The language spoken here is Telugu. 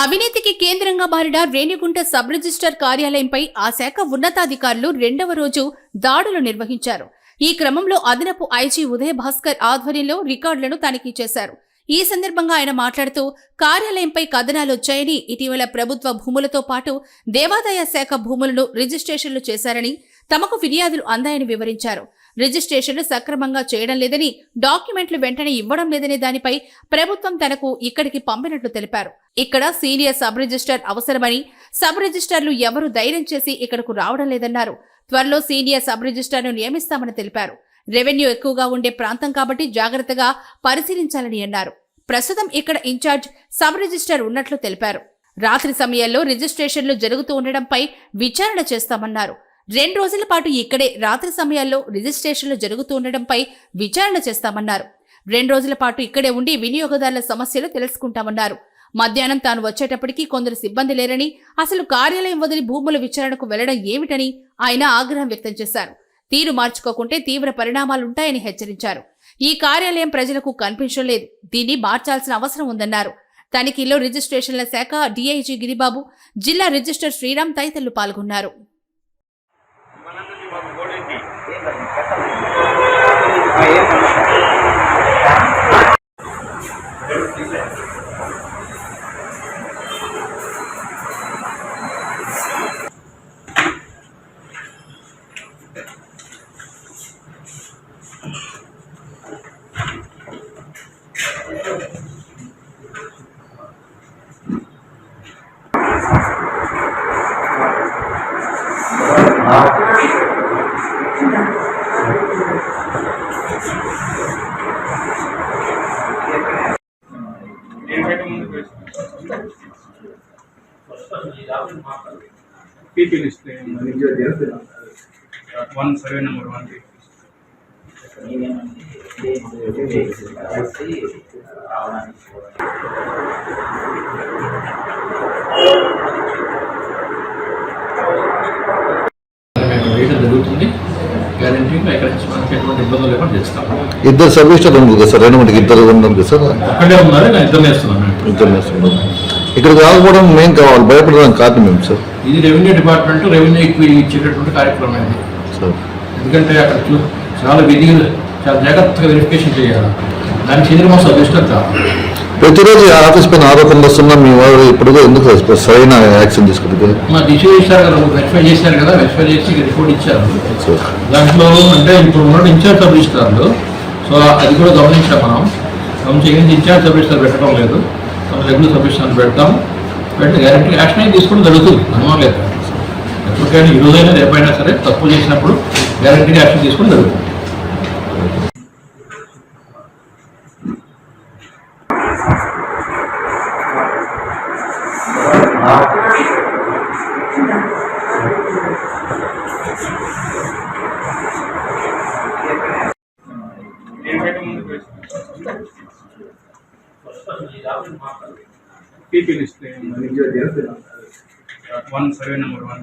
అవినీతికి కేంద్రంగా మారిన రేణిగుంట సబ్ రిజిస్టర్ కార్యాలయంపై ఆ శాఖ ఉన్నతాధికారులు రెండవ రోజు దాడులు నిర్వహించారు. ఈ క్రమంలో అదనపు ఐజీ ఉదయ భాస్కర్ ఆధ్వర్యంలో రికార్డులను తనిఖీ చేశారు. ఈ సందర్భంగా ఆయన మాట్లాడుతూ కార్యాలయంపై కథనాలు వచ్చాయని ఇటీవల ప్రభుత్వ భూములతో పాటు దేవాదాయ శాఖ భూములను రిజిస్ట్రేషన్లు చేశారని తమకు ఫిర్యాదులు అందాయని వివరించారు. రిజిస్ట్రేషన్లు సక్రమంగా చేయడం లేదని డాక్యుమెంట్లు వెంటనే ఇవ్వడం లేదనే దానిపై ప్రభుత్వం తనకు ఇక్కడికి పంపినట్లు తెలిపారు. ఇక్కడ సీనియర్ సబ్ రిజిస్టర్ అవసరమని సబ్ రిజిస్టర్లు ఎవరు ధైర్యం చేసి ఇక్కడకు రావడం లేదన్నారు. త్వరలో సీనియర్ సబ్ రిజిస్టర్ను నియమిస్తామని తెలిపారు. రెవెన్యూ ఎక్కువగా ఉండే ప్రాంతం కాబట్టి జాగ్రత్తగా పరిశీలించాలని అన్నారు. ప్రస్తుతం ఇక్కడ ఇన్ఛార్జ్ సబ్ రిజిస్టర్ ఉన్నట్లు తెలిపారు. రాత్రి సమయాల్లో రిజిస్ట్రేషన్లు జరుగుతూ ఉండడంపై విచారణ చేస్తామన్నారు. రెండు రోజుల పాటు ఇక్కడే రాత్రి సమయాల్లో రిజిస్ట్రేషన్లు జరుగుతూ ఉండడంపై విచారణ చేస్తామన్నారు. రెండు రోజుల పాటు ఇక్కడే ఉండి వినియోగదారుల సమస్యలు తెలుసుకుంటామన్నారు. మధ్యాహ్నం తాను వచ్చేటప్పటికి కొందరు సిబ్బంది లేరని అసలు కార్యాలయం వదిలి భూముల విచారణకు వెళ్ళడం ఏమిటని ఆయన ఆగ్రహం వ్యక్తం చేశారు. తీరు మార్చుకోకుంటే తీవ్ర పరిణామాలుంటాయని హెచ్చరించారు. ఈ కార్యాలయం ప్రజలకు కనిపించడం లేదు. దీన్ని మార్చాల్సిన అవసరం ఉందన్నారు. తనిఖీలో రిజిస్ట్రేషన్ల శాఖ డీఐజీ గిరిబాబు జిల్లా రిజిస్టర్ శ్రీరామ్ తదితరులు పాల్గొన్నారు. Bienvenido. P P list one survey number one ఇద్దరు సబ్ రిజిస్టర్ ఉంది కదా సార్? రెండు మందికి ఇద్దరు ఉన్నాం కదా సార్? ఒక్కడే ఉన్నారు నేను ఇద్దరు వేస్తున్నాను. మేము. ఇద్దరు చేస్తున్నాం ఇక్కడికి రాకపోవడం మెయిన్ కావాలి భయపడడానికి కారణం మేము సార్ ఇది రెవెన్యూ డిపార్ట్మెంట్ రెవెన్యూ ఎక్కువ ఇచ్చేటటువంటి కార్యక్రమం ఇది సార్ ఎందుకంటే అక్కడ చాలా విధి చాలా జాగ్రత్తగా వెరిఫికేషన్ చేయాలి. దానికి చెందిన మా కావాలి ప్రతిరోజు ఆఫీస్ పైన ఆరోపణలు వస్తున్నా మీ వారు ఇప్పుడు ఎందుకు సరైన యాక్షన్ తీసుకుంటుంది మా దిశ చేశారు కదా వెరిఫై చేశారు కదా వెరిఫై చేసి రిపోర్ట్ ఇచ్చారు. దాంట్లో అంటే ఇప్పుడు ఉన్న ఇన్ఛార్జ్ సబ్ సో అది కూడా గమనించాం మనం. గమనించి ఇన్ఛార్జ్ సబ్ రిజిస్టార్ పెట్టడం లేదు. రెగ్యులర్ సబ్ రిజిస్టార్ పెడతాం పెట్టి గ్యారెంటీ యాక్షన్ అయితే తీసుకోవడం జరుగుతుంది. అనుమానం లేదు. ఎప్పటికైనా ఈ రోజైనా రేపైనా సరే తప్పు చేసినప్పుడు గ్యారెంటీగా యాక్షన్ తీసుకోవడం జరుగుతుంది. Thank you. P P list one survey number one